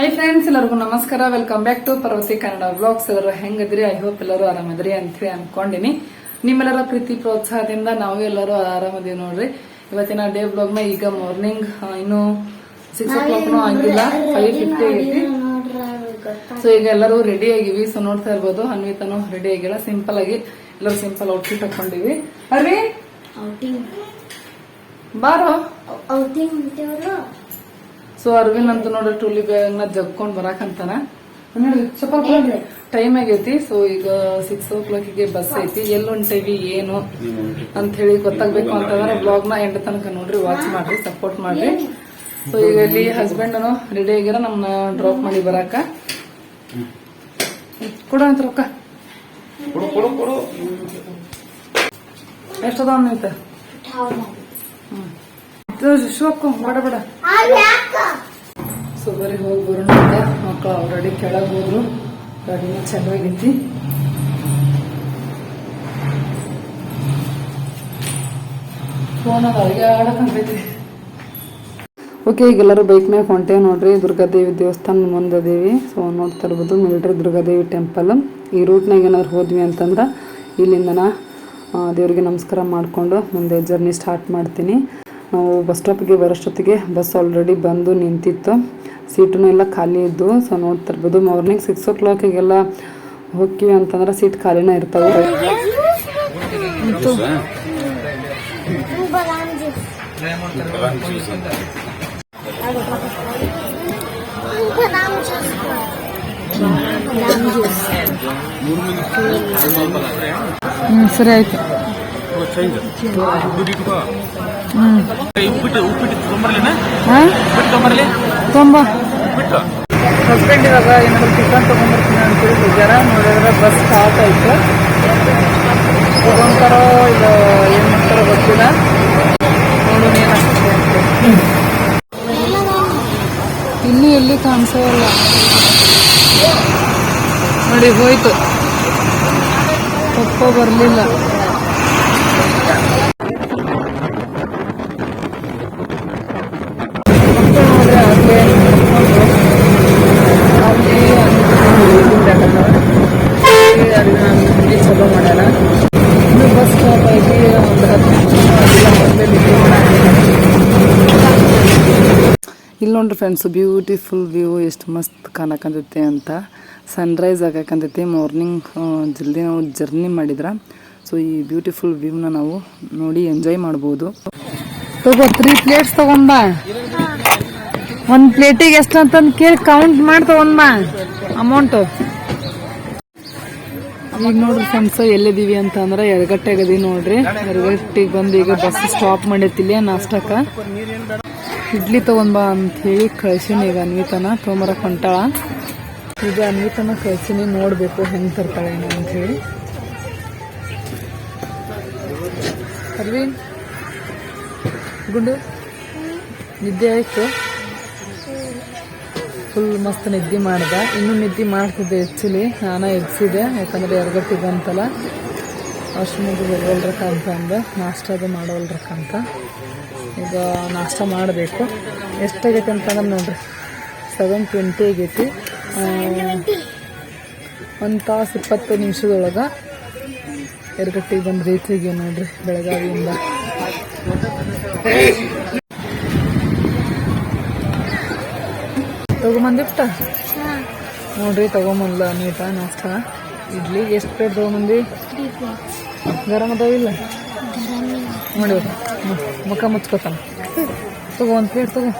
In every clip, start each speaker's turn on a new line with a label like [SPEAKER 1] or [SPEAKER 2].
[SPEAKER 1] Hi friends ಎಲ್ಲರಿಗೂ ನಮಸ್ಕಾರ. Welcome back to Parvati Kannada blogs ಎಲ್ಲರೂ ಹೆಂಗದ್ರಿ ಐ ಹೋಪ್ ಎಲ್ಲರೂ ಆರಾಮದ್ರಿ ಅಂತೇಳಿ ಅನ್ಕೊಂಡಿನಿ. ನಿಮ್ಮೆಲ್ಲರ ಪ್ರೀತಿ ಪ್ರೋತ್ಸಾಹದಿಂದ ನಾವು ಎಲ್ಲರೂ ಆರಾಮದೀವಿ ನೋಡ್ರಿ. ಇವತ್ತಿನ ಡೇ ಬ್ಲಾಗ್ನ ಈಗ ಮಾರ್ನಿಂಗ್ ಇನ್ನು ಸಿಕ್ಸ್ ಓ ಕ್ಲಾಕ್ ಆಗಿಲ್ಲ. ಫೈವ್ ಫಿಫ್ಟಿ ಆಗೈತಿ ಸೊ ಈಗ ಎಲ್ಲರೂ ರೆಡಿ ಆಗಿವಿ. ಸೊ ನೋಡ್ತಾ ಇರ್ಬೋದು. ಅನ್ವಿತನು ರೆಡಿ ಆಗಿಲ್ಲ. ಸಿಂಪಲ್ ಆಗಿ ಎಲ್ಲರೂ ಸಿಂಪಲ್ ಔಟ್ಫಿಟ್ ಹಾಕೊಂಡಿವಿ. ಅರ್ವಿ? ಬಾರೋ.
[SPEAKER 2] ಔಟಿಂಗ್
[SPEAKER 1] ಸೊ ಅರವಿಂದ್ ಅಂತ ನೋಡ್ರಿ ಟೂಲಿ ಬ್ಯಾಗ್ನ ಜಗ್ಕೊಂಡ್ ಬರಾಕಂತಾನ ಸ್ವಲ್ಪ ಟೈಮ್ ಆಗೈತಿ. ಸೊ ಈಗ ಸಿಕ್ಸ್ ಓ ಕ್ಲಾಕಿಗೆ ಬಸ್ ಐತಿ. ಎಲ್ಲಿ ಹೊಂಟೇವಿ ಏನು ಅಂತ ಹೇಳಿ ಗೊತ್ತಾಗ್ಬೇಕು ಅಂತಂದ್ರೆ ಬ್ಲಾಗ್ನ ಎಂಡ್ ತನಕ ನೋಡ್ರಿ ವಾಚ್ ಮಾಡ್ರಿ ಸಪೋರ್ಟ್ ಮಾಡ್ರಿ. ಸೊ ಈಗ ಇಲ್ಲಿ ಹಸ್ಬೆಂಡ್ ರೆಡಿ ಆಗಿರ ನಮ್ನ ಡ್ರಾಪ್ ಮಾಡಿ ಬರಾಕ. ಕೊಡ ಅಂತ ರೊಕ್ಕ.
[SPEAKER 3] ಕೊಡು ಕೊಡು ಕೊಡು.
[SPEAKER 1] ಎಷ್ಟದ ನಿಂತ ಶಿವಕ್ಕ ಬಡ. ಬಡ ಸೊ ಹೋಗಿ ಬರೋಣ ಅಂತ ಮಕ್ಕಳು ಆಲ್ರೆಡಿ ಕೆಳಗೆ ಹೋದ್ರು. ಗಾಡಿನ ಚೆನ್ನಾಗಿತ್ತು. ಫೋನ್ ಅದ ಓಕೆ, ಈಗೆಲ್ಲರೂ ಬೈಕ್ ಮ್ಯಾಗ ಹೊಂಟೆ ನೋಡ್ರಿ. ದುರ್ಗಾದೇವಿ ದೇವಸ್ಥಾನ ಮುಂದೆ ಅದೇವಿ. ಸೊ ನೋಡ್ತಾ ಇರ್ಬೋದು, ಮಿಲಿಟರಿ ದುರ್ಗಾದೇವಿ ಟೆಂಪಲ್ ಈ ರೂಟ್ನಾಗ ಏನಾದ್ರು ಹೋದ್ವಿ ಅಂತಂದ್ರೆ ಇಲ್ಲಿಂದನ ದೇವ್ರಿಗೆ ನಮಸ್ಕಾರ ಮಾಡಿಕೊಂಡು ಮುಂದೆ ಜರ್ನಿ ಸ್ಟಾರ್ಟ್ ಮಾಡ್ತೀನಿ. ನಾವು ಬಸ್ ಸ್ಟಾಪ್ಗೆ ಬರೋಷ್ಟೊತ್ತಿಗೆ ಬಸ್ ಆಲ್ರೆಡಿ ಬಂದು ನಿಂತಿತ್ತು. ಸೀಟು ಎಲ್ಲ ಖಾಲಿ ಇದ್ದು ಸೊ ನೋಡ್ತಾ ಇರ್ಬೋದು ಮಾರ್ನಿಂಗ್ ಸಿಕ್ಸ್ ಓ ಕ್ಲಾಕಿಗೆಲ್ಲ ಹೋಗ್ತೀವಿ ಅಂತಂದ್ರೆ ಸೀಟ್ ಖಾಲಿನೇ ಇರ್ತಾವೆ. ಹ್ಞೂ ಸರಿ? ಆಯ್ತು.
[SPEAKER 3] ಉಪ್ಪಿಟ್ಟು ಉಪ್ಪಿಟ್ಟು ತೊಂಬರ್ಲಿನ
[SPEAKER 1] ಹಾಂ
[SPEAKER 3] ಉಪ್ಪಿಟ್ಟು ತೊಗೊಂಬರ್ಲಿ?
[SPEAKER 1] ತುಂಬ ಹಸ್ಬೆಂಡ್ ಇವಾಗ ಏನಾದ್ರು ಚಿಕನ್ ತೊಗೊಂಡ್ಬರ್ತೀನಿ ಅಂತೇಳಿ ಬೇಜಾರ ನೋಡಿದ್ರೆ ಬಸ್ ಸ್ಟಾಪ್ ಆಯ್ತು. ತಗೊಂತಾರೋ ಇಲ್ಲ ಏನ್ ಮಾಡ್ತಾರೋ ಗೊತ್ತಿಲ್ಲ. ನೋಡೋಣ ಏನಾಗ್ತದೆ ಅಂತ. ಎಲ್ಲಿ ಕಾಣಿಸೋ ಇಲ್ಲ. ನೋಡಿ, ಹೋಯ್ತು. ತಪ್ಪೋ ಬರಲಿಲ್ಲ. ಇನ್ನು ಬಸ್ ಸ್ಟಾಪ್ ಒಂದು ಆದ್ಮೇಲೆ ಇಲ್ಲಿ ಇಲ್ಲಿ ನೋಡ್ರಿ ಫ್ರೆಂಡ್ಸ್ ಬ್ಯೂಟಿಫುಲ್ ವ್ಯೂ ಎಷ್ಟು ಮಸ್ತ್ ಕಾಣಕಂತೈತಿ ಅಂತ. ಸನ್ರೈಸ್ ಆಗಕಂತೈತಿ ಮಾರ್ನಿಂಗ್ ಜಲ್ದಿ ನಾವು ಜರ್ನಿ ಮಾಡಿದ್ರ. ಸೊ ಈ ಬ್ಯೂಟಿಫುಲ್ ವ್ಯೂನ ನಾವು ನೋಡಿ ಎಂಜಾಯ್ ಮಾಡ್ಬೋದು. ತಗೋ ತ್ರೀ ಪ್ಲೇಟ್ಸ್ ತಗೊಂಬ ಒಂದ್ ಪ್ಲೇಟಿಗೆ ಎಷ್ಟು ಅಂತಂದು ಕೇಳಿ ಕೌಂಟ್ ಮಾಡಿ ತಗೊಂಬ ಅಮೌಂಟ್ ಈಗ ನೋಡ್ರಿ ಫ್ರೆಂಡ್ಸ್ ಎಲ್ಲಿದೀವಿ ಅಂತ ಅಂದ್ರೆ ಎರಗಟ್ಟೆ ಆಗದಿ ನೋಡ್ರಿ. ಎಡಗಟ್ಟಿಗೆ ಬಂದು ಈಗ ಬಸ್ ಸ್ಟಾಪ್ ಮಾಡೈತಿಲ್ಲ ನಾಷ್ಟಕ್ಕ. ಇಡ್ಲಿ ತಗೊಂಡ್ ಬಾ ಅಂತ ಹೇಳಿ ಕಳ್ಸಿನಿ ಈಗ ಅನ್ವಿತನ, ತೋಮರ ಹೊಂಟಾಳ ಈಗ ಅನ್ವಿತನ ಕಳ್ಸಿನಿ ನೋಡ್ಬೇಕು ಹೆಂಗ್ ತರ್ತಾಳೆ ಅಂತ ಹೇಳಿ. ಗುಂಡು, ನಿದ್ದೆ ಆಯ್ತು? ಫುಲ್ ಮಸ್ತ್ ನಿದ್ದೆ ಮಾಡ್ದ. ಇನ್ನೂ ನಿದ್ದೆ ಮಾಡ್ತಿದ್ದೆ ಆ್ಯಕ್ಚುಲಿ ನಾನು ಎಬ್ಸಿದೆ, ಯಾಕಂದ್ರೆ ಎರಗಟ್ಟಿ ಅಂತಲ್ಲ ಅಷ್ಟು ಬರೋಲ್ರಕ್ಕ ಅಂತ ನಾಷ್ಟ ಅದು ಮಾಡೋಲ್ರಕ್ಕ ಅಂತ. ಈಗ ನಾಷ್ಟ ಮಾಡಬೇಕು. ಎಷ್ಟಾಗೈತೆ ಅಂತಂದ್ರೆ ನೋಡ್ರಿ. ಸೆವೆನ್ ಟ್ವೆಂಟಿ ಆಗೈತಿ. ಒಂದು ತಾಸು ಇಪ್ಪತ್ತು ನಿಮಿಷದೊಳಗೆ ಎರಗಟ್ಟಿಗೆ ಬಂದು ರೀತಿಗೆ ನೋಡ್ರಿ ಬೆಳಗಾವಿಯಿಂದ. ತಗೊಂಬಂದಿಪ್ಟ ನೋಡ್ರಿ ತಗೊಂಬಂದ್ಲ ನೀಟ ನಾಷ್ಟ. ಇಡ್ಲಿ ಎಷ್ಟು ಪ್ಲೇಟ್ ತಗೊಂಬಂದಿ? ಗರಮ್ ಅದಾವ ಇಲ್ಲ? ನೋಡಿ ಮುಖ ಮುಚ್ಕೋತಾನ. ತಗೋ ಒಂದು ಪ್ಲೇಟ್ ತಗೋ.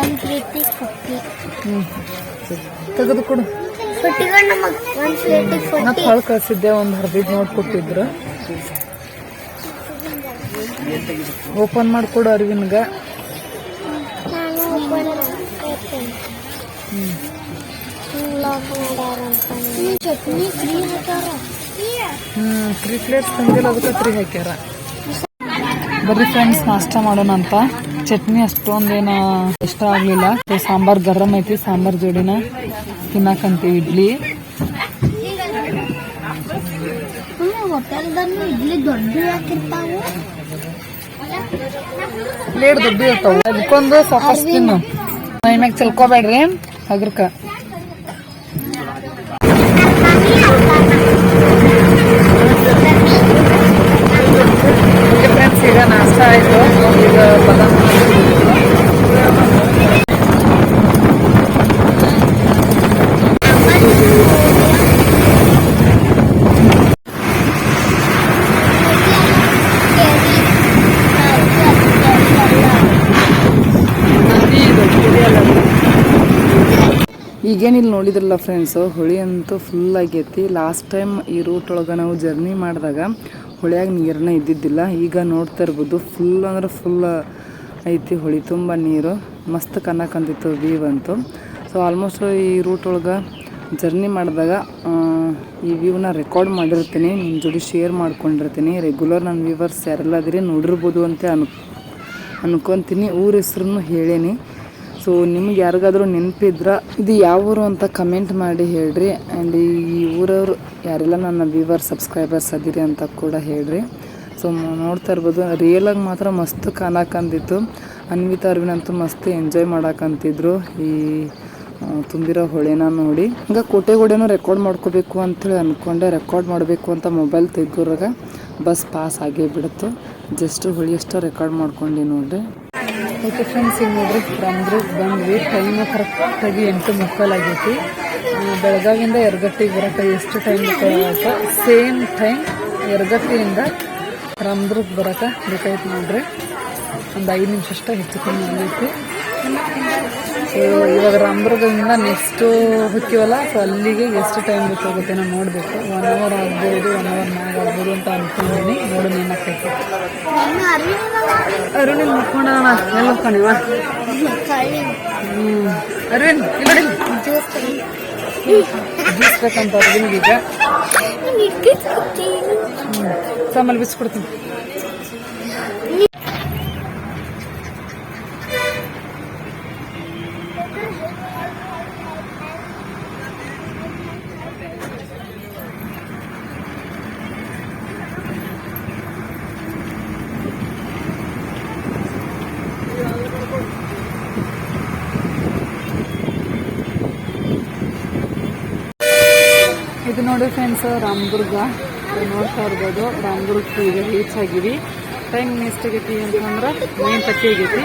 [SPEAKER 2] ಒಂದು ಪ್ಲೇಟಿಗೆ ಕೊಟ್ಟಿ
[SPEAKER 1] ಹ್ಞೂ ತೆಗೆದು ಕೊಡು. ನಾ ಫಳ ಕಳಿಸಿದ್ದೆ ಒಂದು ಹರ್ದಿದ್ದು ನೋಟ್ ಕೊಟ್ಟಿದ್ರು. ಓಪನ್ ಮಾಡಿಕೊಡು ಅರಿವಿನ್ಗ ಹ್ಞೂ ತ್ರೀ ಪ್ಲೇಟ್ಸ್ ತಂದಿಲ್ಲ ಅದಕ್ಕೆ ತ್ರೀ ಹಾಕ್ಯಾರ. ಬರ್ರಿ ಫ್ರೆಂಡ್ಸ್ ನಾಷ್ಟ ಮಾಡೋಣ ಅಂತ. ಚಟ್ನಿ ಅಷ್ಟೊಂದೇನ ಇಷ್ಟ ಆಗ್ಲಿಲ್ಲ. ಸಾಂಬಾರ್ ಗರಂ ಐತಿ, ಸಾಂಬಾರ್ ಜೋಡಿನ ತಿನ್ನಕಂತೀವಿ ಇಡ್ಲಿ. ಪ್ಲೇಟ್ ದೊಡ್ಡ ಇರ್ತಾವ, ಅದಕ್ಕೊಂದು ಸಾಕಷ್ಟು ತಿನ್ನು. ಮೈ ಮ್ಯಾಗ ಚಲ್ಕೋಬೇಡ್ರಿ,
[SPEAKER 4] ಹಗ್ರಕ. ಆಯಿತು. ಈಗ ಬದಾಮಿ ನೋಡಿದ್ರಲ್ಲ ಫ್ರೆಂಡ್ಸು ಹೊಳಿ ಅಂತೂ ಫುಲ್ ಆಗೈತಿ. ಲಾಸ್ಟ್ ಟೈಮ್ ಈ ರೂಟ್ ಒಳಗೆ ನಾವು ಜರ್ನಿ ಮಾಡಿದಾಗ ಹೊಳ್ಯಾಗ ನೀರನ್ನ ಇದ್ದಿದ್ದಿಲ್ಲ. ಈಗ ನೋಡ್ತಾ ಇರ್ಬೋದು ಫುಲ್ ಅಂದ್ರೆ ಫುಲ್ ಐತಿ ಹೊಳಿ, ತುಂಬ ನೀರು. ಮಸ್ತ್ ಕನ್ನಕಂತಿತ್ತು ವ್ಯೂ ಅಂತೂ. ಸೊ ಆಲ್ಮೋಸ್ಟ್ ಈ ರೂಟ್ ಒಳಗೆ ಜರ್ನಿ ಮಾಡಿದಾಗ ಈ ವ್ಯೂನ ರೆಕಾರ್ಡ್ ಮಾಡಿರ್ತೀನಿ ನಿಮ್ಮ ಜೋಡಿ ಶೇರ್ ಮಾಡ್ಕೊಂಡಿರ್ತೀನಿ. ರೆಗ್ಯುಲರ್ ನನ್ನ ವ್ಯೂವರ್ಸ್ ಯಾರೆಲ್ಲ ನೋಡಿರ್ಬೋದು ಅಂತ ಅನ್ ಅನ್ಕೊತೀನಿ. ಊರ ಹೆಸ್ರನ್ನು ಹೇಳೇನಿ. ಸೊ ನಿಮ್ಗೆ ಯಾರಿಗಾದ್ರೂ ನೆನಪಿದ್ರ, ಇದು ಯಾವ ಊರು ಅಂತ ಕಮೆಂಟ್ ಮಾಡಿ ಹೇಳ್ರಿ. ಆ್ಯಂಡ್ ಈ ಊರವರು ಯಾರೆಲ್ಲ, ನನ್ನ ವಿವರ್ ಸಬ್ಸ್ಕ್ರೈಬರ್ಸ್ ಅದಿರಿ ಅಂತ ಕೂಡ ಹೇಳ್ರಿ. ಸೊ ನೋಡ್ತಾ ಇರ್ಬೋದು ರಿಯಲಾಗಿ ಮಾತ್ರ ಮಸ್ತ್ ಕಾಣಕಂತಿತ್ತು. ಅನ್ವಿತಾ ಅರ್ವಿನ್ ಅಂತೂ ಮಸ್ತ್ ಎಂಜಾಯ್ ಮಾಡಕಂತಿದ್ರು ಈ ತುಂಬಿರೋ ಹೊಳೆನ ನೋಡಿ. ಈಗ ಕೋಟೆಗೋಡೆನೂ ರೆಕಾರ್ಡ್ ಮಾಡ್ಕೋಬೇಕು ಅಂತೇಳಿ ಅಂದ್ಕೊಂಡೆ ರೆಕಾರ್ಡ್ ಮಾಡಬೇಕು ಅಂತ ಮೊಬೈಲ್ ತೆಗ್ಗೋರಾಗ ಬಸ್ ಪಾಸ್ ಆಗೇ ಬಿಡ್ತು ಜಸ್ಟ್ ಹೊಳಿಯಷ್ಟು ರೆಕಾರ್ಡ್ ಮಾಡ್ಕೊಂಡು ನೋಡ್ರಿ. ಓಕೆ ಫ್ರೆಂಡ್ಸ್ ಈಗ ನೋಡ್ರಿ? ಬಂದ್ರಿ, ಬಂದ್ವಿ. ಟೈಮ್ ಕರೆಕ್ಟಾಗಿ ಎಂಟು ಮುಕ್ಕಾಲಾಗೈತಿ ಬೆಳಗಾವಿಯಿಂದ ಎರಗಟ್ಟಿಗೆ ಬರೋಕೆ ಎಷ್ಟು ಟೈಮ್ ಬೇಕಾಗುತ್ತೆ? ಸೇಮ್ ಟೈಮ್ ಎರಗಟ್ಟಿಯಿಂದ ರಾಮದುರ್ಗ್ ಬರೋಕೆ ಬೇಕಾಯ್ತು ನೋಡ್ರಿ. ಒಂದು ಐದು ನಿಮಿಷ ಅಷ್ಟೇ ಹೆಚ್ಚು ಕಮ್ಮಿ ಆಗೈತಿ. ಸೊ ಇವಾಗ ರಾಮದುರ್ಗದಿಂದ ನೆಕ್ಸ್ಟು ಹೋಗ್ತೀವಲ್ಲ? ಸೊ ಅಲ್ಲಿಗೆ ಎಷ್ಟು ಟೈಮ್ ಬೇಕಾಗುತ್ತೆ ನಾವು ನೋಡಬೇಕು. ಒನ್ ಅವರ್ ಆಗ್ಬೋದು ಒನ್ ಅವರ್ ಮ್ಯಾಗ ಆಗ್ಬೋದು ಅಂತ ಅನ್ಕೊಂಡಿದ್ದೀನಿ ನೋಡೋಣ ಏನಾಗ್ತೈತೆ. ಅರುಣಿಲ್ ಮುಕ್ಕೊಂಡ ಎಲ್ಲ ಹೋಗ್ಕೊಂಡಿವ ಅರುಣ್ ಇಲ್ಲಿ ಜ್ಯೂಸ್ ಬೇಕಂತ ಹ್ಞೂ ಸಾಮಲ್ಲಿ ಬಿಸ್ಕೊಡ್ತೀನಿ ಇದು ನೋಡಿ ಫ್ರೆಂಡ್ಸ್ ರಾಮದುರ್ಗ ನೋಡ್ತಾ ಇರ್ಬೋದು. ರಾಮದುರ್ಗ ಈಗ ರೀಚ್ ಆಗಿವಿ. ಟೈಮ್ ಎಷ್ಟು ಆಗೈತಿ ಅಂತಂದ್ರೆ ನೈನ್ ತರ್ಟಿ ಆಗೈತಿ.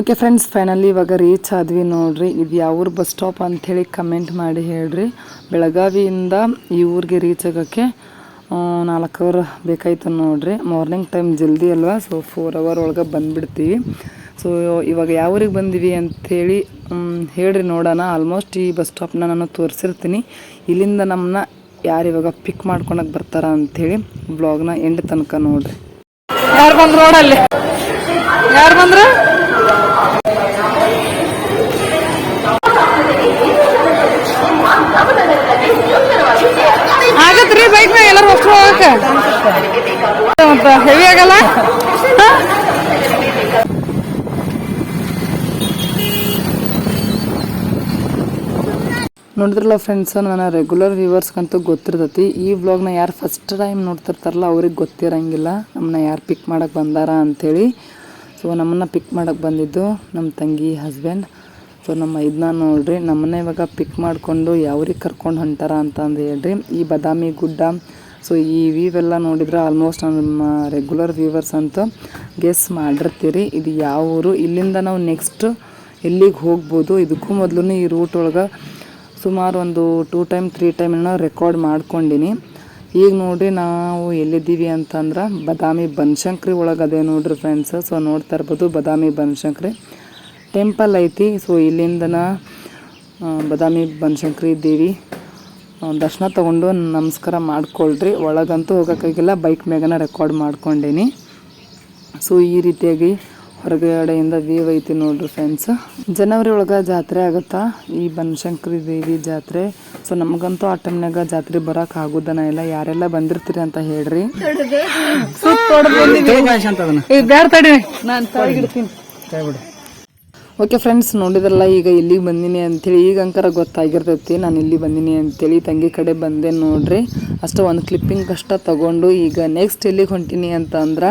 [SPEAKER 4] ಓಕೆ ಫ್ರೆಂಡ್ಸ್ ಫೈನಲಿ ಇವಾಗ ರೀಚ್ ಆದ್ವಿ ನೋಡ್ರಿ. ಇದು ಯಾವ ಊರು ಬಸ್ ಸ್ಟಾಪ್ ಅಂಥೇಳಿ ಕಮೆಂಟ್ ಮಾಡಿ ಹೇಳ್ರಿ. ಬೆಳಗಾವಿಯಿಂದ ಈ ಊರಿಗೆ ರೀಚ್ ಆಗೋಕ್ಕೆ ನಾಲ್ಕು ಅವರ್ ಬೇಕಾಯ್ತು ನೋಡ್ರಿ. ಮಾರ್ನಿಂಗ್ ಟೈಮ್ ಜಲ್ದಿ ಅಲ್ವಾ? ಸೊ ಫೋರ್ ಅವರ್ ಒಳಗೆ ಬಂದುಬಿಡ್ತೀವಿ. ಸೊ ಇವಾಗ ಯಾವ ಊರಿಗೆ ಬಂದಿವಿ ಅಂಥೇಳಿ ಹೇಳ್ರಿ ನೋಡೋಣ. ಆಲ್ಮೋಸ್ಟ್ ಈ ಬಸ್ ಸ್ಟಾಪ್ನ ನಾನು ತೋರಿಸಿರ್ತೀನಿ. ಇಲ್ಲಿಂದ ನಮ್ಮನ್ನ ಯಾರು ಇವಾಗ ಪಿಕ್ ಮಾಡ್ಕೊಳಕ್ಕೆ ಬರ್ತಾರ ಅಂಥೇಳಿ ಬ್ಲಾಗ್ನ ಎಂಡ್ ತನಕ ನೋಡ್ರಿ. ಯಾರು ಬಂದ್ರು ನೋಡಲ್ಲಿ ಯಾರು ಬಂದ್ರು? ಆಗತ್ರಿ ಬೈಕ್ ಮೇಲೆ ಎಲ್ಲರೂ ಮತ್ತೆ ಹೆವಿ ಆಗಲ್ಲ? ನೋಡಿದ್ರಲ್ಲ ಫ್ರೆಂಡ್ಸ್ ನನ್ನ ರೆಗ್ಯುಲರ್ ವ್ಯೂವರ್ಸ್ಗಂತೂ ಗೊತ್ತಿರ್ತೈತಿ. ಈ ವ್ಲಾಗ್ನ ಯಾರು ಫಸ್ಟ್ ಟೈಮ್ ನೋಡ್ತಿರ್ತಾರಲ್ಲ, ಅವ್ರಿಗೆ ಗೊತ್ತಿರಂಗಿಲ್ಲ. ನಮ್ಮನ್ನ ಯಾರು ಪಿಕ್ ಮಾಡಕ್ಕೆ ಬಂದಾರ ಅಂಥೇಳಿ ಸೊ ನಮ್ಮನ್ನ ಪಿಕ್ ಮಾಡಕ್ಕೆ ಬಂದಿದ್ದು ನಮ್ಮ ತಂಗಿ ಹಸ್ಬೆಂಡ್ ಸೊ ನಮ್ಮ ಇದನ್ನ ನೋಡ್ರಿ, ನಮ್ಮನ್ನ ಇವಾಗ ಪಿಕ್ ಮಾಡಿಕೊಂಡು ಯಾವ್ರಿಗೆ ಕರ್ಕೊಂಡು ಹೊಂಟಾರ ಅಂತ ಅಂದು ಹೇಳ್ರಿ. ಈ ಬಾದಾಮಿ ಗುಡ್ಡ ಸೊ ಈ ವ್ಯೂ ಎಲ್ಲ ನೋಡಿದ್ರೆ ಆಲ್ಮೋಸ್ಟ್ ನಮ್ಮ ರೆಗ್ಯುಲರ್ ವ್ಯೂವರ್ಸ್ ಅಂತ ಗೆಸ್ ಮಾಡಿರ್ತೀರಿ. ಇದು ಯಾವ ಊರು? ಇಲ್ಲಿಂದ ನಾವು ನೆಕ್ಸ್ಟ್ ಎಲ್ಲಿಗೆ ಹೋಗ್ಬೋದು? ಇದಕ್ಕೂ ಮೊದಲು ಈ ರೂಟ್ ಒಳಗೆ ಸುಮಾರು ಒಂದು two time three time record ಮಾಡ್ಕೊಂಡಿನಿ. ಈಗ ನೋಡಿರಿ ನಾವು ಎಲ್ಲಿದ್ದೀವಿ ಅಂತಂದ್ರೆ ಬದಾಮಿ ಬನಶಂಕರಿ ಒಳಗೆ ಅದೇ ನೋಡ್ರಿ ಫ್ರೆಂಡ್ಸ್ ಸೊ ನೋಡ್ತಾ ಇರ್ಬೋದು ಬದಾಮಿ ಬನಶಂಕರಿ ಟೆಂಪಲ್ ಐತಿ. ಸೊ ಇಲ್ಲಿಂದನ ಬದಾಮಿ ಬಾದಾಮಿ ಬನಶಂಕರಿ ದೇವಿ ದರ್ಶನ ತಗೊಂಡು ನಮಸ್ಕಾರ ಮಾಡ್ಕೊಳ್ರಿ. ಒಳಗಂತೂ ಹೋಗೋಕ್ಕಾಗಿಲ್ಲ ಬೈಕ್ ಮ್ಯಾಗನ ರೆಕಾರ್ಡ್ ಮಾಡ್ಕೊಂಡೇನಿ. ಸೊ ಈ ರೀತಿಯಾಗಿ ಹೊರಗಡೆಯಿಂದ ವ್ಯೂ ಐತಿ ನೋಡ್ರಿ ಫ್ರೆಂಡ್ಸ್ ಜನವರಿ ಒಳಗೆ ಜಾತ್ರೆ ಆಗುತ್ತಾ? ಈ ಬನಶಂಕರಿ ದೇವಿ ಜಾತ್ರೆ. ಸೊ ನಮಗಂತೂ ಆ ಟೈಮ್ನಾಗ ಜಾತ್ರೆ ಬರಕ್ ಆಗುದನ ಇಲ್ಲ. ಯಾರೆಲ್ಲ ಬಂದಿರ್ತೀರಿ ಅಂತ ಹೇಳ್ರಿ. ಓಕೆ ಫ್ರೆಂಡ್ಸ್ ನೋಡಿದ್ರಲ್ಲ ಈಗ ಇಲ್ಲಿಗೆ ಬಂದಿನಿ ಅಂತೇಳಿ. ಈಗ ಅಂಕರ ಗೊತ್ತಾಗಿರ್ತೈತಿ. ನಾನು ಇಲ್ಲಿ ಬಂದಿನಿ ಅಂತೇಳಿ. ತಂಗಿ ಕಡೆ ಬಂದೆ ನೋಡ್ರಿ. ಅಷ್ಟು ಒಂದು ಕ್ಲಿಪ್ಪಿಂಗ್ ಕಷ್ಟ ತಗೊಂಡು ಈಗ ನೆಕ್ಸ್ಟ್ ಎಲ್ಲಿಗೆ ಹೊಂಟಿನಿ ಅಂತ ಅಂದ್ರೆ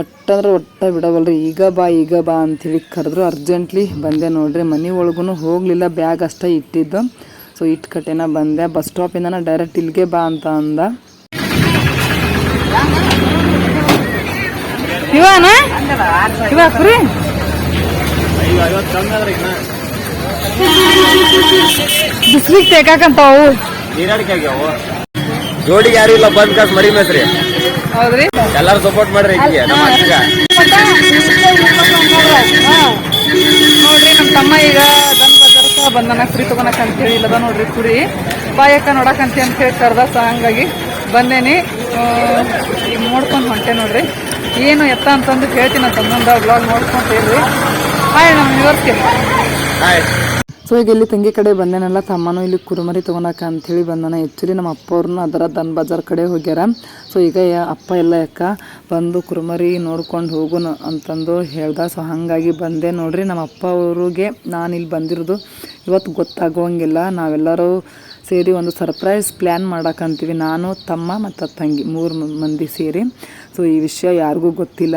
[SPEAKER 1] ಒಟ್ಟಂದ್ರೆ ಒಟ್ಟ ಬಿಡವಲ್ರಿ. ಈಗ ಬಾ ಈಗ ಬಾ ಅಂಥೇಳಿ ಕರೆದ್ರು. ಅರ್ಜೆಂಟ್ಲಿ ಬಂದೆ ನೋಡ್ರಿ. ಮನೆ ಒಳಗೂ ಹೋಗಲಿಲ್ಲ. ಬ್ಯಾಗ್ ಅಷ್ಟೇ ಇಟ್ಟಿದ್ದು. ಸೊ ಇಟ್ಟು ಕಟ್ಟೆನ ಬಂದೆ. ಬಸ್ ಸ್ಟಾಪಿಂದ ಡೈರೆಕ್ಟ್ ಇಲ್ಲಿಗೆ ಬಾ ಅಂತ ಅಂದ. ಇವಾನ ಇವ ಕುರಿ?
[SPEAKER 3] ಐವತ್ತು ಕಮ್ಮಿ ಆದ್ರೆ ಇನ್ನ
[SPEAKER 1] ಬಿಸ್ಲಿಗೆ ತೇಕಾಕಂತಾವು
[SPEAKER 3] ಜೋಡಿಗೆ ಯಾರು ಇಲ್ಲ ಬಂದ್ ಕಾಸ್ ಮರಿ ಮೇಸ್ರಿ.
[SPEAKER 1] ಹೌದ್ರಿ
[SPEAKER 3] ಎಲ್ಲಾರು ಸಪೋರ್ಟ್ ಮಾಡ್ರಿ ಈಕಿಗೆ ನಮ್ಮ ಅಕ್ಕಗ
[SPEAKER 1] ನೋಡ್ರಿ ನಮ್ಮ ತಮ್ಮ ಈಗ ದನ್ ಬಜಾರ್ಕ ಬಂದನ ಕುರಿ ತಗೊಳಕ್ ಅಂತ ಹೇಳಿ ಇಲ್ಲದ ನೋಡ್ರಿ ಕುರಿ ಬಾಯಕ್ಕ ನೋಡಕಂತಿ ಅಂತ ಹೇಳಿ ಕರ್ದ ಸೊ ಹಂಗಾಗಿ ಬಂದೇನಿ ಈಗ ನೋಡ್ಕೊಂಡು ಹೊಂಟೆ ನೋಡ್ರಿ ಏನು ಎತ್ತ ಅಂತಂದು ಹೇಳ್ತೀನಿ ನಮ್ಮ ತಮ್ಮಂದ ಬ್ಲಾಗ್ ನೋಡ್ಕೊಂತ ಇರ್ರಿ ಹಾಯ್ ನಮ್ಮ ಯುವರ್ಸ್ಗೆ
[SPEAKER 3] ಹಾಯ್
[SPEAKER 1] ಸೊ ಈಗ ಇಲ್ಲಿ ತಂಗಿ ಕಡೆ ಬಂದೇನಲ್ಲ, ತಮ್ಮನು ಇಲ್ಲಿ ಕುರುಮರಿ ತೊಗೊಳಕ ಅಂಥೇಳಿ ಬಂದಾನ. ಆ್ಯಕ್ಚುಲಿ ನಮ್ಮ ಅಪ್ಪ ಅವ್ರನ್ನ ಅದರ ದನ್ ಬಜಾರ್ ಕಡೆ ಹೋಗ್ಯಾರ. ಸೊ ಈಗ ಅಪ್ಪ ಎಲ್ಲ ಯಾಕ ಬಂದು ಕುರುಮರಿ ನೋಡ್ಕೊಂಡು ಹೋಗೋಣ ಅಂತಂದು ಹೇಳ್ದ. ಸೊ ಹಾಗಾಗಿ ಬಂದೆ ನೋಡ್ರಿ, ನಮ್ಮ ಅಪ್ಪ ಅವ್ರಿಗೆ ನಾನು ಇಲ್ಲಿ ಬಂದಿರೋದು ಇವತ್ತು ಗೊತ್ತಾಗೋಂಗಿಲ್ಲ. ನಾವೆಲ್ಲರೂ ಸೇರಿ ಒಂದು ಸರ್ಪ್ರೈಸ್ ಪ್ಲ್ಯಾನ್ ಮಾಡಕ್ಕಂತೀವಿ ನಾನು, ತಮ್ಮ ಮತ್ತು ತಂಗಿ ಮೂರು ಮಂದಿ ಸೇರಿ. ಸೊ ಈ ವಿಷಯ ಯಾರಿಗೂ ಗೊತ್ತಿಲ್ಲ.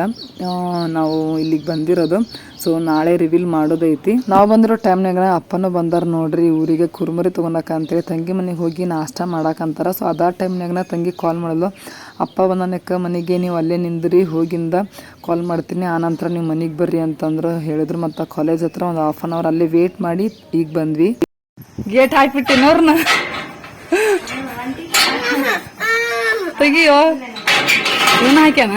[SPEAKER 1] ನಾವು ಇಲ್ಲಿಗೆ ಬಂದಿರೋದು. ಸೊ ನಾಳೆ ರಿವೀಲ್ ಮಾಡೋದೈತಿ. ನಾವು ಬಂದಿರೋ ಟೈಮ್ನಾಗ ಅಪ್ಪನೂ ಬಂದಾರ ನೋಡ್ರಿ, ಊರಿಗೆ ಕುರುಮರಿ ತೊಗೊಳಕ ಅಂತೇಳಿ. ತಂಗಿ ಮನೆಗೆ ಹೋಗಿ ನಾಷ್ಟ ಮಾಡಕ್ಕಂತಾರ ಸೊ ಅದ ಟೈಮ್ನಾಗ ತಂಗಿ ಕಾಲ್ ಮಾಡಲು ಅಪ್ಪ ಬಂದನಕ್ಕೆ, ಮನೆಗೆ ನೀವು ಅಲ್ಲೇ ನಿಂದ್ರಿ, ಹೋಗಿಂದ ಕಾಲ್ ಮಾಡ್ತೀನಿ. ಆನಂತರ ನೀವು ಮನೆಗೆ ಬರ್ರಿ ಅಂತಂದ್ರೆ ಹೇಳಿದ್ರು. ಮತ್ತು ಕಾಲೇಜ್ ಹತ್ರ ಒಂದು ಹಾಫ್ ಆನ್ ಅವರ್ ಅಲ್ಲೇ ವೇಟ್ ಮಾಡಿ ಈಗ ಬಂದ್ವಿ. ಗೇಟ್ ಹಾಕ್ಬಿಟ್ಟಿನವ್ರನ್ನ ತೆಗಿಯೋ. ಏನು ಹಾಕ್ಯಾನ?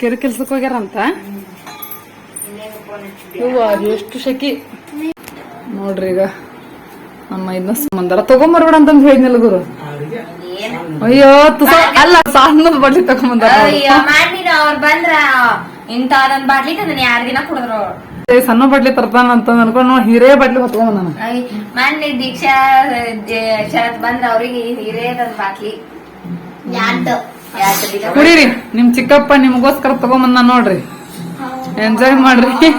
[SPEAKER 2] ಕೆರೆ ಕೆಲ್ಸಕ್ಕೆ
[SPEAKER 1] ಹೋಗ್ಯಾರಂತ? ಎಷ್ಟು ಶೆಕಿ ನೋಡ್ರಿ ಈಗ ನಮ್ಮ ಇದನ್ನ ಸಂಬಂಧರ ತಗೊಂಬರ್ಬೇಡ ಅಂತ ಹೇಳಿದ್ನಲ್ಲ ಗುರು. ಅಯ್ಯೋ, ತುಸ ಅಲ್ಲ ಸಾಧನದ ಬಡ್ಲಿ ತಗೊಂಬಂದಾರ
[SPEAKER 2] ಬಂದ್ರ ಇಂಥದೊಂದ್ ಬಾಟ್ಲಿ ಯಾರ್ ದಿನ ಕುಡಿದ್ರು.
[SPEAKER 1] ಸಣ್ಣ ಬಟ್ಲಿ ತರ್ತಾನ ಅಂತ ಅನ್ಕೊಂಡು ನೋಡಿ ಹಿರೇ ಬಟ್ಲಿ ಹೊತ್ಕೊಂಡ್ ನಾನು
[SPEAKER 2] ಮೊನ್ನೆ ದೀಕ್ಷಾ ಶರತ್ ಬಂದ್ರ ಅವ್ರಿಗೆ ಹಿರೇ ಬಾಟ್ಲಿ.
[SPEAKER 1] ಕುಡೀರಿ ನಿಮ್ ಚಿಕ್ಕಪ್ಪ ನಿಮ್ಗೋಸ್ಕರ ತಗೊಂಬಂದ ನೋಡ್ರಿ. ಎಂಜಾಯ್ ಮಾಡ್ರಿ.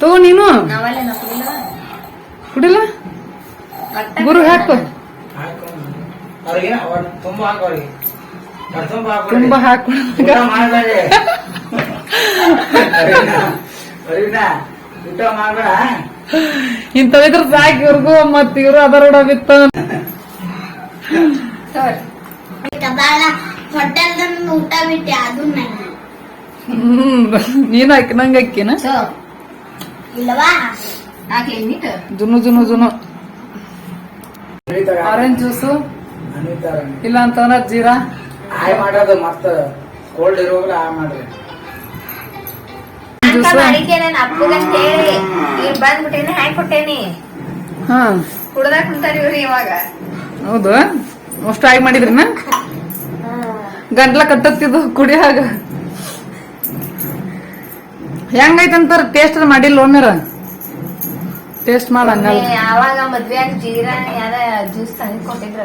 [SPEAKER 1] ತಗೋ ನೀನು.
[SPEAKER 2] ಕುಡಿಲ್ಲ
[SPEAKER 1] ಗುರು ಹಾಕು.
[SPEAKER 5] ಅವ್ರಿಗೆ ಅವ್ರ್ ತುಂಬಾ ಹಾಕೋರಿಗೆ ಅವ್ರ್ ತುಂಬಾ ಹಾಕೊಡಿ.
[SPEAKER 1] ತುಂಬಾ ಹಾಕು
[SPEAKER 5] ಊಟ ಮಾಡ್ಬೇಡಿ ಅರಿನಾ? ಅರಿನಾ? ಊಟ ಮಾಡ್ಬೇಡ
[SPEAKER 1] ಇಂಥವಿದ್ರ ಸಾಕ್ ಇವ್ರಿಗೂ ಮತ್ ಇವ್ರು ಅದರ ಬಿತ್ತ.
[SPEAKER 2] ಊಟ ಬಿಟ್ಟೆ ಅದು
[SPEAKER 1] ಹ್ಮ್ ನೀನ್ ಹಾಕಿ ನಂಗೆ ಹಾಕಿನ?
[SPEAKER 2] ಇಲ್ಲವಾ?
[SPEAKER 1] ಜುನು ಜುನು ಜುನು. Orange juice? ಇಲ್ಲ ಅಂತಂದ್ರೆ ಜೀರಾ?
[SPEAKER 5] ಆಯ್ ಮಾಡೋದು ಮಸ್ತ್. ಕೋಲ್ಡ್ ಇರೋಗ್ಲ ಆಯ್ ಮಾಡ್ರಿ.
[SPEAKER 2] ಅಂತ ಮಾಡಿದ್ದೆ ನಾನು ಅಪ್ಪಗಂತ ಹೇಳಿ ಈಗ ಬಂದ್ಬಿಟ್ಟೇನೆ ಹಾಕಿ ಕೊಟ್ಟೇನಿ?
[SPEAKER 1] ಹಾ.
[SPEAKER 2] ಕುಡ್ದಾಗ ಕುಂತಾರ ಇವ್ರು ಇವಾಗ.
[SPEAKER 1] ಹೌದು. ಅಷ್ಟು ಆಗಿ ಮಾಡಿದ್ರಿನ? ಗಂಟ್ಲ ಕಟ್ಟತ್ತಿದ್ದು ಕುಡಿಯಾಗ. ಹೆಂಗೈತಂತಾರ ಟೇಸ್ಟ್ ಮಾಡಿಲ್ಲ ಒಮ್ಮೆರ? ಟೇಸ್ಟ್ ಮಾಡ ಹಂಗಲ್ಲ.
[SPEAKER 2] ಆವಾಗ ಮದ್ವೆ ಜೀರಾ ಯಾರ ಜ್ಯೂಸ್ ತಂದು ಕೊಟ್ಟಿದ್ರು.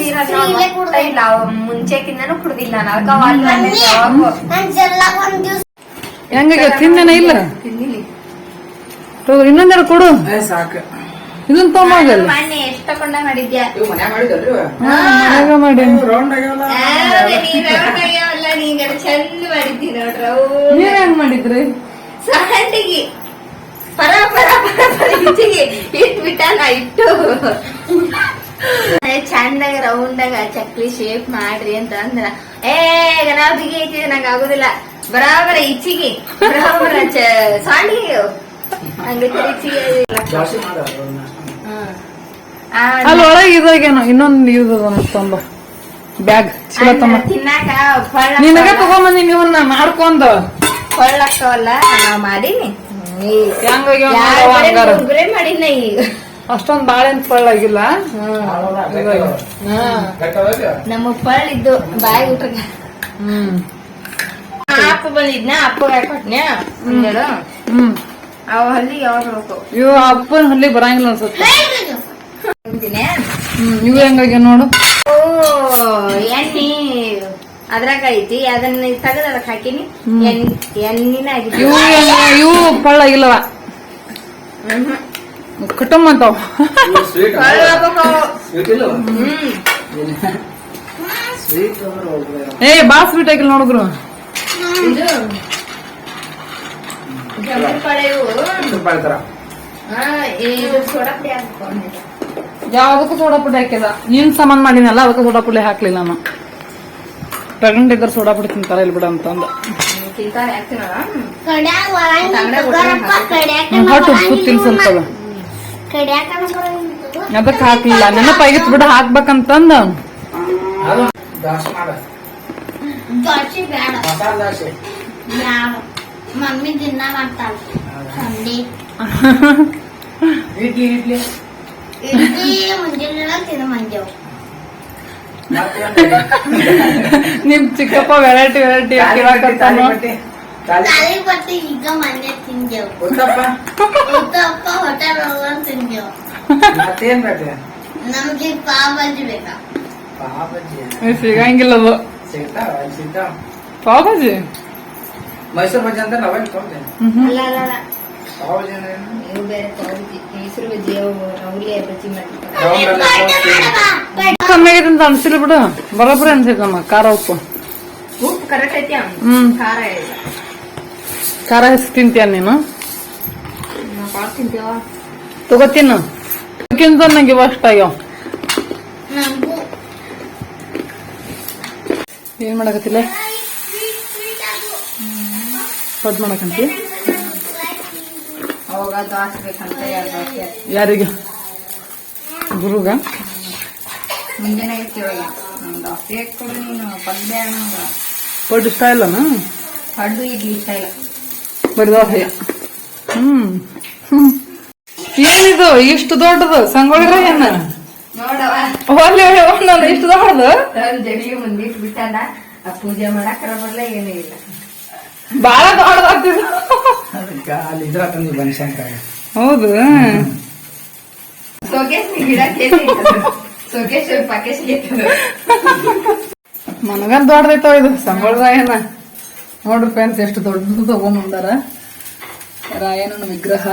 [SPEAKER 2] ಜೀರಾ ಮತ್ತೆ ಇಲ್ಲ. ಮುಂಚೆಕಿಂದನೂ ಕುಡ್ದಿಲ್ಲ.
[SPEAKER 1] ಹೆಂಗ ತಿಂದೇನ ಇಲ್ಲ?
[SPEAKER 2] ತಿಂದಿಲ್ಲ.
[SPEAKER 1] ತಗೋ, ಇನ್ನೊಂದೆರಡು ಕೊಡು.
[SPEAKER 5] ಏ ಸಾಕು.
[SPEAKER 1] ಇದನ್ ತಗೊಂಬಲ್ಲ
[SPEAKER 2] ಮೊನ್ನೆ ಎಷ್ಟ್ ಮಾಡಿದ್ಯಾ?
[SPEAKER 5] ಮನ್ಯಾಗ?
[SPEAKER 1] ಮಾಡಿ.
[SPEAKER 2] ಚಂದ ಮಾಡಿದ್ದಿ ನೋಡ್ರ.
[SPEAKER 1] ನೀವ್ ಹೆಂಗ್ ಮಾಡಿದ್ರಿ?
[SPEAKER 2] ಪರ ಪರ ಪರ ಪರ ಇಟ್ಟು. ಚಂದಾಗ ರೌಂಡಾಗ ಚಕ್ಲಿ ಶೇಪ್ ಮಾಡ್ರಿ ಅಂತ ಅಂದ್ರ ಏ ನಾ ಬಿಗಿ ಐತಿ ನಂಗೆ ಆಗುದಿಲ್ಲ. ಬರಾಬರ ಇಚ್ಚಿಗೆ ಬರಾಬರ ಸಾಣಿ ಹಂಗೈತೆ ಇಚ್ಚಿಗೆ
[SPEAKER 1] ಇದಾಗೇನೋ ಇನ್ನೊಂದು ಯೂಸ್ ಅದ ಬ್ಯಾಗ್ ನಿನಗ ಮಾಡ್ಕೊಂಡ್
[SPEAKER 2] ಕೊಳ್ಳಾಗ್ತಾವಲ್ಲ ಮಾಡೀನಿ. ಮಾಡಿನ ಈಗ.
[SPEAKER 1] ಅಷ್ಟೊಂದ್ ಬಾಳೆನ್ ಪಳ್ಳಾಗಿಲ್ಲ?
[SPEAKER 2] ನಮ್ಮ ಪಳ್ ಇದ್ದು ಬಾಯಿ ಊಟಕ್ಕೆ.
[SPEAKER 1] ಹ್ಮ್.
[SPEAKER 2] ಅಪ್ಪ ಬಂದಿದ್ನ ಅಪ್ಪ ಹಾಕೊಟ್ನ್ಯ
[SPEAKER 1] ಹ್ಮ್.
[SPEAKER 2] ಅವ ಹಲ್ಲಿ ಯಾವಾಗ
[SPEAKER 1] ಇವು ಅಪ್ಪನ ಹಲ್ಲಿ ಬರಂಗಿಲ್ಲ ಅನ್ಸುತ್ತೆ. ಇವ್ ಹೆಂಗಾಗ್ಯ ನೋಡು.
[SPEAKER 2] ಓ ಎಣ್ಣಿ ಅದ್ರಾಗ ಐತಿ ಅದನ್ನ ತೆಗೆದು ಅದಕ್ಕೆ ಹಾಕಿನಿ. ಎಣ್- ಎಣ್ಣಿನ ಆಗಿತ್ತು
[SPEAKER 1] ಇವು ಇವು ಪಳ್ಳ ಇಲ್ಲವ ಕುಟುಂಬ ಅಂತಾವ. ಏ ಬಾ ಸ್ವೀಟ್ ಆಗಿಲ್ಲ ನೋಡಿದ್ರು. ಯಾವ್ದಕ್ಕೂ ಸೋಡಾ ಪುಡಿ ಹಾಕಿಲ್ಲ. ನೀನ್ ಸಾಮಾನ್ ಮಾಡಿನಲ್ಲ ಅದಕ್ಕೆ ಸೋಡಾ ಪುಡಿ ಹಾಕ್ಲಿಲ್ಲ ನಾನು. ಪ್ರೆಗ್ನೆಂಟ್ ಇದ್ರೆ ಸೋಡಾ ಪುಡಿ ತಿಂತಾರ ಇಲ್ಲಿ ಬಿಡ ಅಂತಂದ ಹೊಟ್ಟು ಸುತ್ತಿನ ತಿನ್ ಸ್ವಲ್ಪ. ಅದಕ್ಕೆ ಹಾಕ್ಲಿಲ್ಲ. ನೆನಪಾಗಿತ್ತು ಬಿಡ ಹಾಕ್ಬೇಕಂತಂದ.
[SPEAKER 6] ಮಮ್ಮಿ ದಿನ ಮಾಡ್ತಾಳ. ಸಂಡೆ.
[SPEAKER 5] ಇಡ್ಲಿ ಇಡ್ಲಿ.
[SPEAKER 6] ಇಡ್ಲಿ ಮುಂಜಾನೆ ತಿನ್ನ ಮಂಜಾವ್.
[SPEAKER 1] ನಿಮ್ ಚಿಕ್ಕಪ್ಪ ವೆರೈಟಿ ವೆರೈಟಿ ಹಾಕಿರಾಕತ್ತಾನ?
[SPEAKER 6] ತಾಳಿ ಬಟ್ಟೆ ಈಗ ಮೊನ್ನೆ ತಿಂದೇವ್. ಉತ್ತಪ್ಪ? ಹೋಟೆಲ್ ಹೋಗೋಣ ತಿಂದೇವ್.
[SPEAKER 5] ಮತ್ತೇನ್ ಬೇಕು
[SPEAKER 6] ನಮ್ಗೆ ಪಾವ್ ಬೇಕಾ.
[SPEAKER 1] ಸಿಗಂಗಿಲ್ಲ ಅದು.
[SPEAKER 5] ಸಿಗ್ತಾವ ಸಿಗ್ತಾವ.
[SPEAKER 1] ಪಾವ್ ಭಾಜಿ
[SPEAKER 5] ಮೈಸೂರು ಬಜ್ಜಿ ಅಂತ ನಾವೇನ್ ತೊಗೊಂಡೇನೆ
[SPEAKER 2] ಅಲ್ಲ ಅಲ್ಲ ಅಲ್ಲ.
[SPEAKER 5] ಪಾವ್ ಅಂದ್ರೆ?
[SPEAKER 2] ಇವು ಬೇರೆ ಬಜ್ಜಿ ಅವ್ಲಿ ಬಜ್ಜಿ ಮಾಡ್ತಾರೆ.
[SPEAKER 1] ಕಮ್ಮಿ ಅಂತ ಅನ್ಸಿಲ್ಲ ಬಿಡು. ಬರೋಬ್ಬರಿ ಅನ್ಸೈತಮ್ಮ ಖಾರ ಉಪ್ಪು.
[SPEAKER 2] ಉಪ್ಪು ಕರೆಕ್ಟ್ ಐತಿ.
[SPEAKER 1] ಹ್ಮ್.
[SPEAKER 2] ಖಾರ ಇಲ್ಲ.
[SPEAKER 1] ಖಾರ ಹೆಸರು ತಿಂತೀಯ ನೀನು? ತಗೋತೀನ ಅದಕ್ಕಿಂತ ನಂಗೆ ಇವ ಅಷ್ಟ ಆಗ್ಯಾವ. ಏನ್ ಮಾಡಕತ್ತಿಲ್ಲ ಪದ್ ಮಾಡಕಂತಿ. ಯಾರಿಗೆ? ಗುರುಗ?
[SPEAKER 2] ಮುಂಜಾನೆ ಇರ್ತೀವ ಒಂದು ದೋಸೆ ಕೊಡು ನೀನು. ಪಲ್ಯ ಅನ್ನೋದು.
[SPEAKER 1] ಪಡ್ ಇಷ್ಟ ಇಲ್ಲನ?
[SPEAKER 2] ಪಡ್ಡು ಇಡ್ಲಿ ಇಷ್ಟ ಇಲ್ಲ.
[SPEAKER 1] ಬರೀ ದೋಸೆ ಹ್ಮ್. ಹ್ಮ್. ಏನಿದು? ಇಷ್ಟು ದೊಡ್ಡದು? ಸಂಗೊಳ್ಳಿರ ಏನ?
[SPEAKER 2] ನೋಡವ
[SPEAKER 1] ಒಲ್ಲೆ ಒಂದೊಂದು ಇಷ್ಟು ದೊಡ್ಡದು.
[SPEAKER 2] ಜಡಿಗೆ ಮುಂದಿಟ್ಟು ಬಿಟ್ಟಾನ. ಆ ಪೂಜೆ ಮಾಡಕ್ರ ಬರಲ್ಲ ಏನೂ ಇಲ್ಲ.
[SPEAKER 1] ಬಾಳ ದೊಡ್ಡದಾಗ್ತಿದ್ದು
[SPEAKER 5] ಅದಕ್ಕೆ ಅಲ್ಲಿ ಇದ್ರ ತಂದು ಬನಶಂಕರ.
[SPEAKER 1] ಹೌದು. ನನಗನ್ ದೊಡ್ಡದೈತವ ಇದು ಸಂಗೊಳ್ಳ ಏನ? ನೋಡ್ರಿ ಫ್ರೆಂಡ್ಸ್ ಎಷ್ಟು ದೊಡ್ಡದು ತಗೊಂಬಂದಾರ ರಾಯನ ವಿಗ್ರಹ?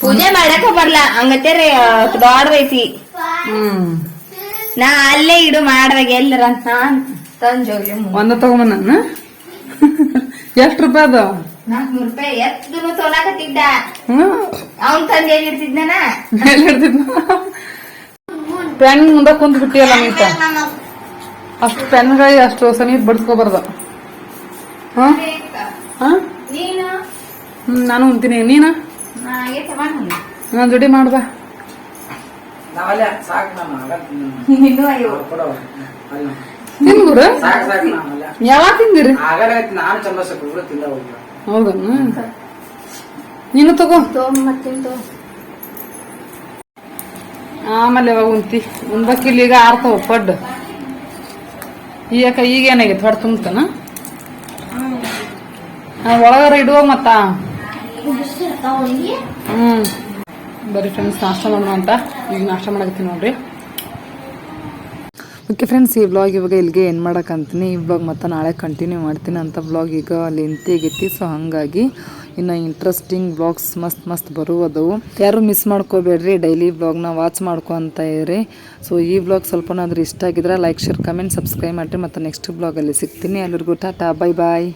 [SPEAKER 2] ಪೂಜೆ ಮಾಡಕ ಬರ್ಲ ಹಂಗತ್ತೇರಿ ದೊಡ್ಡದೈತಿ
[SPEAKER 1] ಹ್ಮ್.
[SPEAKER 2] ನಾ ಅಲ್ಲೇ ಇಡು ಮಾಡ್ರಾಗ ಎಲ್ಲರ ನಾನ್ ತಂದ್ ಜೋಗ್ಲಿ
[SPEAKER 1] ಒಂದ ತಗೊಂಬಂದ ಎಷ್ಟ್ ರೂಪಾಯಿ ಅದು
[SPEAKER 2] ನಾಲ್ಕನೂರು ರೂಪಾಯಿ ಎತ್ತಿದ್ದ ತೊಲಾಕತ್ತಿದ್ದ.
[SPEAKER 1] ಹ್ಮ್.
[SPEAKER 2] ಅವ್ನ್ ತಂದ್ ಏನಿರ್ತಿದ್ನನ
[SPEAKER 1] ಎಲ್ಲಿ ಫ್ರೆಂಡ್ ಮುಂದೆ ಕುಂತ್ ಬಿಟ್ಟಿಯಲ್ಲ ಅಷ್ಟು ಪೆನ್ಗಳು ಅಷ್ಟು ಸಮೀಪ ಬಡ್ಸ್ಕೊಬಾರ್ದ. ಹ? ಹ?
[SPEAKER 2] ನೀನು?
[SPEAKER 1] ಹ್ಮ್ ನಾನು ಉಂತೀನಿ ನೀನ? ಜೋಡಿ ಮಾಡ್ದ ತಿಂದ್ಗುರ ಯಾವಾಗ ತಿಂದಿರಿ?
[SPEAKER 5] ಆಗಲ್ಲ ನಾನು
[SPEAKER 1] ತಗೋ. ಆಮೇಲೆ ಯಾವಾಗ ಉಂತಿ ಉಣ್ಬೇಕಿಲ್ಲ ಈಗ ಆರ್ತಾವ ಪಡ್. ಈ ಯಾಕ ಈಗ ಏನಾಗೈತೆ? ಹೊಡೆ ತುಂಬತನ? ಒಳಗಾರ ಇಡುವ ಮತ್ತ. ಹ್ಮ್. ಬರೀ ಫ್ರೆಂಡ್ಸ್ ನಾಷ್ಟ ಮಾಡೋಣ ಅಂತ. ಈಗ ನಾಷ್ಟ ಮಾಡಕತ್ತೀನಿ ನೋಡ್ರಿ. ಓಕೆ ಫ್ರೆಂಡ್ಸ್ ಈ ಬ್ಲಾಗ್ ಇವಾಗ ಇಲ್ಲಿಗೆ ಏನು ಮಾಡೋಕ್ಕಂತೀನಿ ಈ ಬ್ಲಾಗ್ ಮತ್ತೆ ನಾಳೆ ಕಂಟಿನ್ಯೂ ಮಾಡ್ತೀನಿ ಅಂತ ಬ್ಲಾಗ್ ಈಗ ಲೆಂತಿ ಆಗೈತಿ ಸೊ ಹಾಗಾಗಿ ಇನ್ನು ಇಂಟ್ರೆಸ್ಟಿಂಗ್ ಬ್ಲಾಗ್ಸ್ ಮಸ್ತ್ ಮಸ್ತ್ ಬರುವುದವು. ಯಾರು ಮಿಸ್ ಮಾಡ್ಕೋಬೇಡ್ರಿ ಡೈಲಿ ಬ್ಲಾಗ್ನ ವಾಚ್ ಮಾಡ್ಕೊತ ಇರಿ. ಸೊ ಈ ಬ್ಲಾಗ್ ಸ್ವಲ್ಪನಾದ್ರೂ ಇಷ್ಟ ಆಗಿದ್ರೆ ಲೈಕ್ ಶೇರ್ ಕಮೆಂಟ್ ಸಬ್ಸ್ಕ್ರೈಬ್ ಮಾಡಿರಿ. ಮತ್ತು ನೆಕ್ಸ್ಟ್ ಬ್ಲಾಗಲ್ಲಿ ಸಿಗ್ತೀನಿ. ಎಲ್ಲರಿಗೂ ಟಾಟಾ ಬೈ ಬಾಯ್